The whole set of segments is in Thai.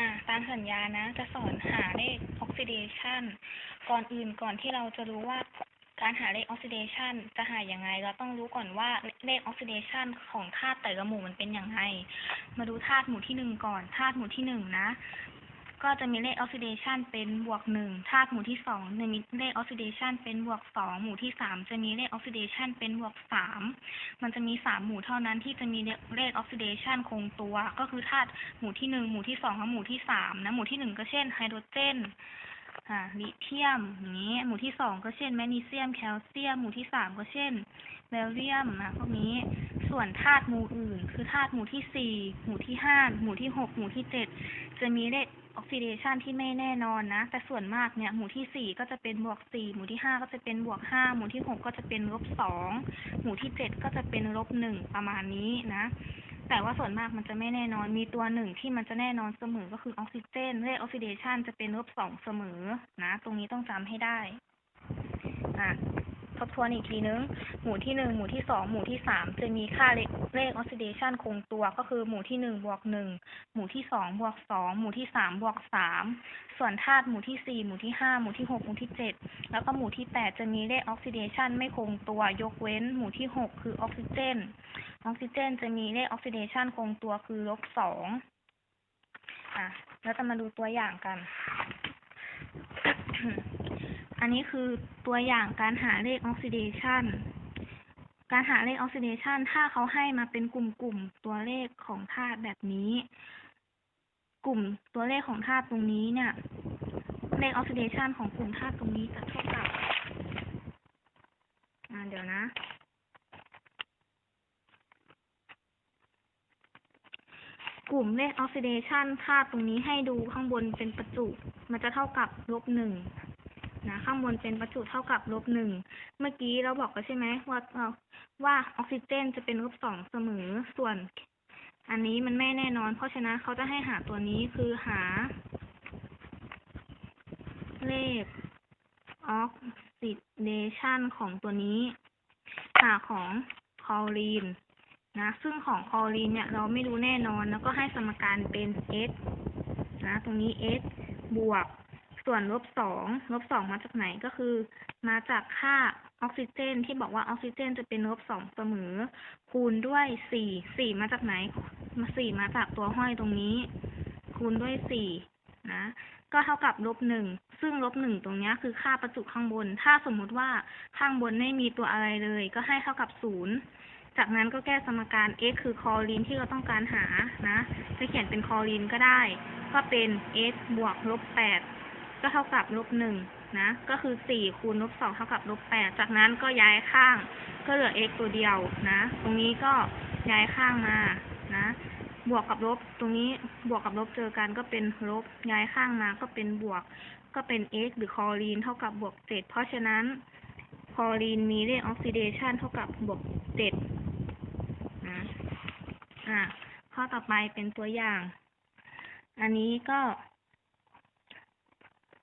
อ่าตามสัญญานะ จะสอนหาเลขออกซิเดชันก่อนอื่นก่อนที่เราจะรู้ว่าการหาเลขออกซิเดชันจะหาอย่างไง เราต้องรู้ก่อนว่าเลขออกซิเดชันของธาตุแต่ละหมู่มันเป็นอย่างไรมาดูธาตุหมู่ที่หนึ่งก่อนธาตุหมู่ที่หนึ่งนะ ก็จะมีเลขออกซิเดชันเป็นบวกหนึ่งธาตุหมู่ที่สองจะมีเลขออกซิเดชันเป็นบวกสองหมู่ที่สามจะมีเลขออกซิเดชันเป็นบวกสามมันจะมีสามหมู่เท่านั้นที่จะมีเลขออกซิเดชันคงตัว ก็คือธาตุหมู่ที่หนึ่งหมู่ที่สองและหมู่ที่สามนะหมู่ที่หนึ่งก็เช่นไฮโดรเจนอ่าลิเธียมอย่างนี้ หมู่ที่สองก็เช่นแมกนีเซียมแคลเซียม หมู่ที่สามก็เช่นเบลเรียมนะพวกนี้ ส่วนธาตุหมู่อื่น คือธาตุหมู่ที่สี่หมู่ที่ห้าหมู่ที่หกหมู่ที่เจ็ดจะมีเลข ออกซิเดชันที่ไม่แน่นอนนะ แต่ส่วนมากเนี่ยหมู่ที่สี่ก็จะเป็นบวกสี่หมู่ที่ห้าก็จะเป็นบวกห้าหมู่ที่หกก็จะเป็นลบสองหมู่ที่เจ็ดก็จะเป็นลบหนึ่งประมาณนี้นะ แต่ว่าส่วนมากมันจะไม่แน่นอนมีตัวหนึ่งที่มันจะแน่นอนเสมอก็คือออกซิเจนเลขออกซิเดชันจะเป็นลบสองเสมอนะ ตรงนี้ต้องจำให้ได้อะ ทบทวนอีกทีนึง หมู่ที่หนึ่งหมู่ที่สองหมู่ที่สามจะมีค่าเลขเลขออกซิเดชันคงตัวก็คือหมู่ที่หนึ่งบวกหนึ่งหมู่ที่สองบวกสองหมู่ที่สามบวกสามส่วนธาตุหมู่ที่สี่หมู่ที่ห้าหมู่ที่หกหมู่ที่เจ็ดแล้วก็หมู่ที่แปดจะมีเลขออกซิเดชันไม่คงตัวยกเว้น หมู่ที่หกคือออกซิเจน ออกซิเจนจะมีเลขออกซิเดชันคงตัวคือลบสองอะแล้วจะมาดูตัวอย่างกัน อันนี้คือตัวอย่างการหาเลขออกซิเดชันการหาเลขออกซิเดชันถ้าเขาให้มาเป็นกลุ่มๆตัวเลขของธาตุแบบนี้ กลุ่มตัวเลขของธาตุตรงนี้เนี่ย เลขออกซิเดชันของกลุ่มธาตุตรงนี้จะเท่ากับอ่าเดี๋ยวนะ กลุ่มเลขออกซิเดชันธาตุตรงนี้ให้ดูข้างบนเป็นประจุ มันจะเท่ากับลบหนึ่ง นะข้างบนเป็นประจุเท่ากับลบหนึ่งเมื่อกี้เราบอกกันใช่ไหมว่าว่าออกซิเจนจะเป็นลบสองเสมอส่วน อันนี้มันไม่แน่นอน เพราะฉะนั้นเขาจะให้หาตัวนี้คือหา เลขออกซิเดชันของตัวนี้ หาของคอรีนนะ ซึ่งของคอรีนเนี่ยเราไม่รู้แน่นอนแล้วก็ให้สมการเป็น x นะ ตรงนี้ x บวก ส่วนลบสองลบสองมาจากไหนก็คือ มาจากค่าออกซิเจน ที่บอกว่าออกซิเจน จะเป็นลบสองเสมอ คูณด้วยสี่สี่มาจากไหนมาสี่มาจากตัวห้อยตรงนี้ คูณด้วยสี่นะก็เท่ากับลบหนึ่งซึ่งลบหนึ่งตรงนี้คือค่าประจุข้างบน ถ้าสมมุติว่าข้างบนไม่มีตัวอะไรเลย ก็ให้เท่ากับศูนย์จากนั้นก็แก้สมการ x คือคอรีนที่เราต้องการหานะจะเขียนเป็นคอรีนก็ได้ ก็เป็น x บวกลบแปด ก็เท่ากับลบหนึ่งนะ ก็คือสี่คูณลบสองเท่ากับลบแปดจากนั้นก็ย้ายข้าง ก็เหลือ x ตัวเดียวนะ ตรงนี้ก็ย้ายข้างมานะ บวกกับลบ ตรงนี้บวกกับลบเจอกันก็เป็นลบ ย้ายข้างมาก็เป็นบวก ก็เป็น x หรือคลอรีนเท่ากับบวกเจ็ดเพราะฉะนั้นคลอรีนมีเลขออกซิเดชันเท่ากับบวกเจ็ดนะอะข้อต่อไปเป็นตัวอย่าง อันนี้ก็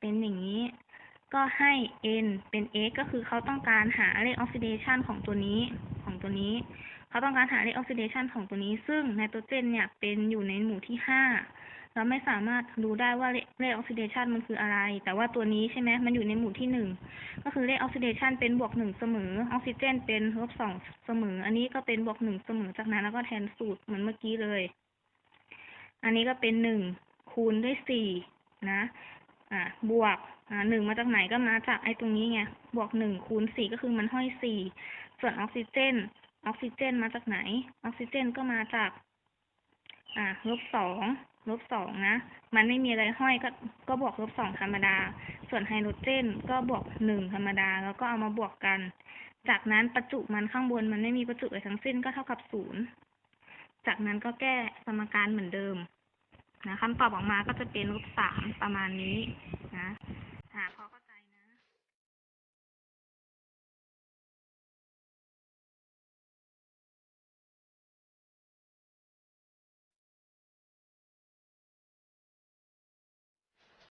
เป็นอย่างนี้ ก็ให้ n เป็น x ก็คือเขาต้องการหาเลขออกซิเดชันของตัวนี้ของตัวนี้ เขาต้องการหาเลขออกซิเดชันของตัวนี้ ซึ่งไนโตรเจนเนี่ยเป็นอยู่ในหมู่ที่ห้าเราไม่สามารถรู้ได้ว่าเลเลขออกซิเดชันมันคืออะไร แต่ว่าตัวนี้ใช่ไหมมันอยู่ในหมู่ที่หนึ่งก็คือเลขออกซิเดชันเป็นบวกหนึ่งเสมอ ออกซิเจนเป็นลบสองเสมอ อันนี้ก็เป็นบวกหนึ่งเสมอ จากนั้นแล้วก็แทนสูตรเหมือนเมื่อกี้เลย อันนี้ก็เป็นหนึ่งคูณด้วยสี่นะ อ่าบวกอ่าหนึ่งมาจากไหนก็มาจากไอ้ตรงนี้ไงบวกหนึ่งคูณสี่ก็คือมันห้อยสี่ส่วนออกซิเจน ออกซิเจนมาจากไหน ออกซิเจนก็มาจาก อ่าลบสองลบสองนะ มันไม่มีอะไรห้อยก็ก็บวกลบสองธรรมดา ส่วนไฮโดรเจนก็บวกหนึ่งธรรมดา แล้วก็เอามาบวกกัน จากนั้นประจุมันข้างบนมันไม่มีประจุอะไรทั้งสิ้นก็เท่ากับศูนย์จากนั้นก็แก้สมการเหมือนเดิม นะคำตอบออกมาก็จะเป็นลบสามประมาณนี้นะ